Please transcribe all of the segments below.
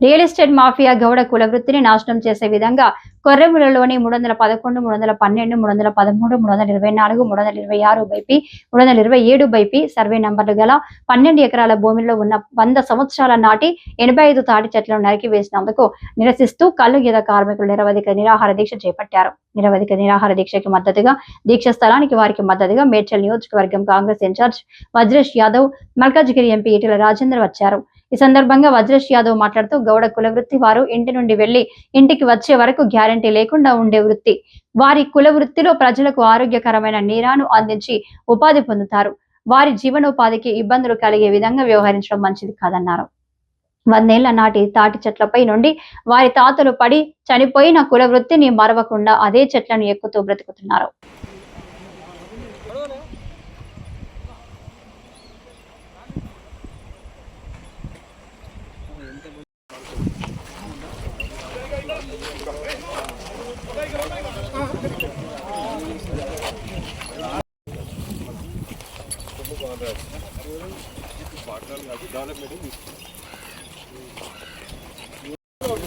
Real estate mafia Gowda కుల వృత్తిని నాశనం చేసే విధంగా కొర్రెములలోని మూడు వందల పదకొండు మూడు వందల పన్నెండు మూడు వందల పదమూడు మూడు వందల ఇరవై నాలుగు మూడు వందల ఇరవై ఆరు బైపి మూడు వందల ఇరవై ఏడు బైపి సర్వే నంబర్లు గల పన్నెండు ఎకరాల భూమిలో ఉన్న వంద సంవత్సరాల నాటి ఎనభై ఐదు తాటి చెట్లను నరికి వేసినందుకు నిరసిస్తూ కళ్ళు గీత కార్మికులు నిరవధిక నిరాహార దీక్ష చేపట్టారు. నిరవధిక నిరాహార దీక్షకి మద్దతుగా దీక్ష స్థలానికి వారికి మద్దతుగా మేడ్చల్ నియోజకవర్గం కాంగ్రెస్ ఇన్ఛార్జ్ వజ్రేష్ యాదవ్ మల్కాజ్గిరి ఎంపీ ఈటల రాజేందర్ వచ్చారు. ఈ సందర్భంగా వజ్రేష్ యాదవ్ మాట్లాడుతూ గౌడ కుల వృత్తి వారు ఇంటి నుండి వెళ్ళి ఇంటికి వచ్చే వరకు గ్యారంటీ లేకుండా ఉండే వృత్తి. వారి కుల వృత్తిలో ప్రజలకు ఆరోగ్యకరమైన నీరాను అందించి ఉపాధి పొందుతారు. వారి జీవనోపాధికి ఇబ్బందులు కలిగే విధంగా వ్యవహరించడం మంచిది కాదన్నారు. వందేళ్ళ నాటి తాటి చెట్లపై నుండి వారి తాతలు పడి చనిపోయిన కుల వృత్తిని మరవకుండా అదే చెట్లను ఎక్కుతూ బ్రతుకుతున్నారు.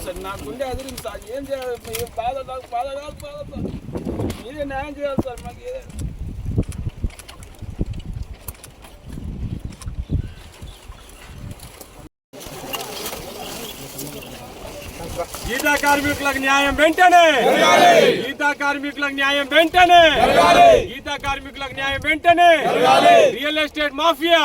సార్ నా గుండె అదిరింది సార్ ఏం చేయాలి ఏం బాధ నాకు బాధ కాదు బాధ సార్ మీరే న్యాయం చేయాలి సార్ మాకు ఏదే గీతా కార్మికులకు న్యాయం వెంటనే గీతా కార్మికులకు న్యాయం వెంటనే గీతా కార్మికులకు న్యాయం వెంటనే రియల్ ఎస్టేట్ మాఫియా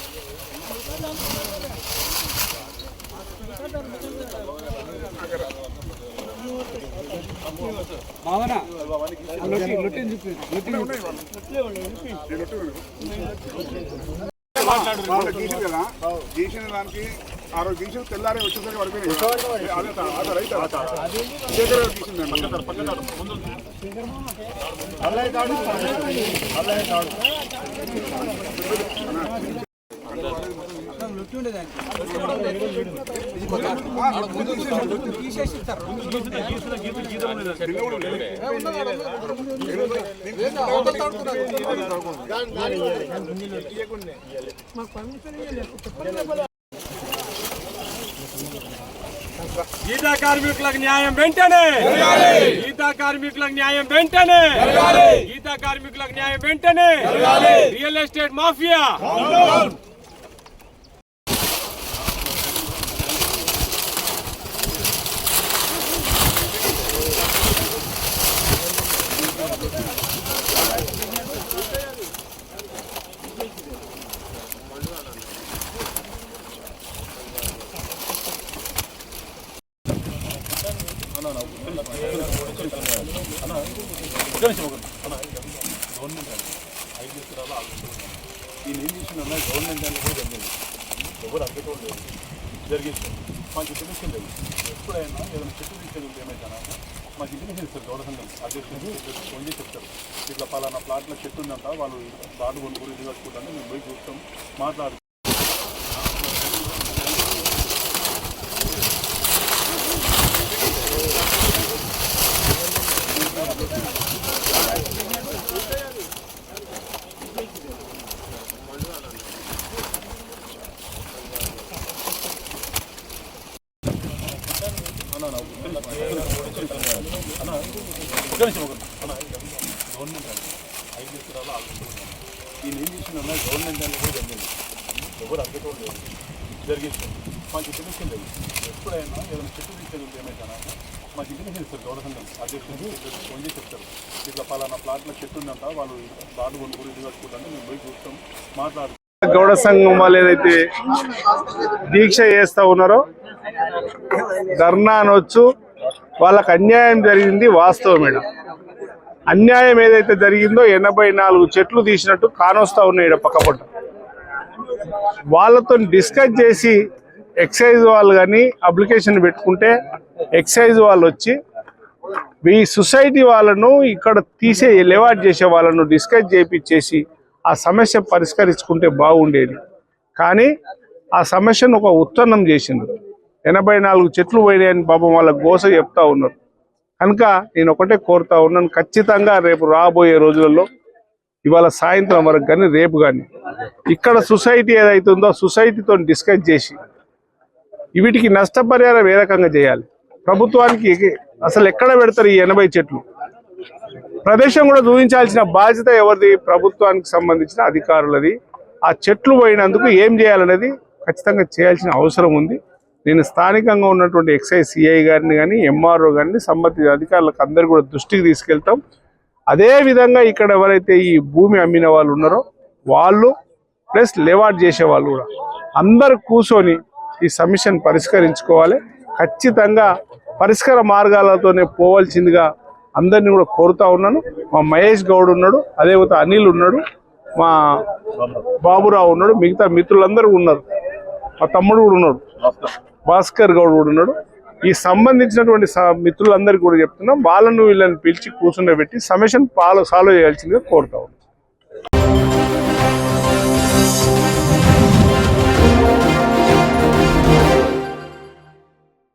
గీసింది కదా. గీసిన దానికి ఆ రోజు గీసిన తెల్లారే వచ్చేసరికి పడిపోయినాయి అదే తా- అదే రైట్ అదే. శేఖర్ అల్లయ్య గీతా కార్మికులకు న్యాయం వెంటనే గీతా కార్మికులకు న్యాయం వెంటనే గీతా కార్మికులకు న్యాయం వెంటనే రియల్ ఎస్టేట్ మాఫియా ఈయన ఏం చేసిందన్నా గవర్నమెంట్ అనేది కూడా జరిగింది ఎవరు అర్థం లేదు జరిగింది మాకు ఇంటిమేషన్ లేదు ఎప్పుడైనా ఏదైనా చెట్టు తీసుకెళ్ళి ఏమైనా మాకు ఇంటిమేషన్ ఇస్తారు గౌరవ సంఘం అధ్యక్షుడు ఫోన్ చేసి చెప్తారు ఇట్లా పలానా ప్లాట్లో చెట్టు ఉందంట వాళ్ళు ప్లాట్ కొనుక్കൂరు ఇది కట్టుకుంటే మేము పోయి చూస్తాం మాట్లాడుతాం ఈయన ఏం చేసిందన్నా గవర్నమెంట్ దాంట్లో కూడా జరిగింది. ఎవరు అర్థం లేదు జరిగింది. మాకు ఇంటిమేషన్ లేదు. ఎప్పుడైనా ఏదైనా చెట్టు తీసుకెళ్ళి ఏమైనా మాకు ఇంటిమేషన్ ఇస్తారు సంఘం అధ్యక్షుడు ఫోన్ చేసి చెప్తారు. ఇట్లా పలానా ప్లాట్లో చెట్టు ఉందంట వాళ్ళు ప్లాట్ కొనుక్കൂరు ఇది కట్టుకుంటే మేము పోయి చూస్తాం మాట్లాడు గౌడ సంఘం వాళ్ళు ఏదైతే దీక్ష చేస్తా ఉన్నారో ధర్నా అనొచ్చు వాళ్ళకు అన్యాయం జరిగింది వాస్తవం మేడం. అన్యాయం ఏదైతే జరిగిందో ఎనభై నాలుగు చెట్లు తీసినట్టు కానొస్తా ఉన్నాయి ఈడ పక్కపొట్ట వాళ్ళతో డిస్కస్ చేసి ఎక్సైజ్ వాళ్ళు కానీ అప్లికేషన్ పెట్టుకుంటే ఎక్సైజ్ వాళ్ళు వచ్చి ఈ సొసైటీ వాళ్ళను ఇక్కడ తీసే లెవాట్ చేసే వాళ్ళను డిస్కస్ చేపించేసి ఆ సమస్య పరిష్కరించుకుంటే బాగుండేది. కానీ ఆ సమస్యను ఒక ఉత్తన్నం చేసింది ఎనభై నాలుగు చెట్లు పోయినాయని పాపం వాళ్ళ గోస చెప్తా ఉన్నారు. కనుక నేను ఒకటే కోరుతా ఉన్నాను ఖచ్చితంగా రేపు రాబోయే రోజులలో ఇవాళ సాయంత్రం వరకు కానీ రేపు కానీ ఇక్కడ సొసైటీ ఏదైతుందో సొసైటీతో డిస్కస్ చేసి వీటికి నష్టపరిహారం ఏ రకంగా చేయాలి? ప్రభుత్వానికి అసలు ఎక్కడ పెడతారు ఈ ఎనభై చెట్లు? ప్రదేశం కూడా చూపించాల్సిన బాధ్యత ఎవరిది? ప్రభుత్వానికి సంబంధించిన అధికారులది. ఆ చెట్లు పోయినందుకు ఏం చేయాలనేది ఖచ్చితంగా చేయాల్సిన అవసరం ఉంది. నేను స్థానికంగా ఉన్నటువంటి ఎక్సైజ్ సిఐ గారిని కానీ ఎంఆర్ఓ గారిని సంబంధిత అధికారులకు అందరు కూడా దృష్టికి తీసుకెళ్తాం. అదే విధంగా ఇక్కడ ఎవరైతే ఈ భూమి అమ్మిన వాళ్ళు ఉన్నారో వాళ్ళు ప్లస్ లేవాట్ చేసే వాళ్ళు కూడా అందరు కూర్చొని ఈ సమస్యను పరిష్కరించుకోవాలి. ఖచ్చితంగా పరిష్కార మార్గాలతోనే పోవాల్సిందిగా అందరినీ కూడా కోరుతా ఉన్నాను. మా మహేష్ గౌడ్ ఉన్నాడు అదేవిధంగా అనిల్ ఉన్నాడు మా బాబురావు ఉన్నాడు మిగతా మిత్రులందరూ ఉన్నారు. మా తమ్ముడు కూడా ఉన్నాడు. భాస్కర్ గౌడ్ కూడా ఉన్నాడు. ఈ సంబంధించినటువంటి మిత్రులందరికీ కూడా చెప్తున్నాం. వాళ్ళను వీళ్ళని పిలిచి కూర్చుండబెట్టి సమస్యను పాలు సాల్వ్ చేయాల్సిందిగా కోరుతా ఉన్నాం.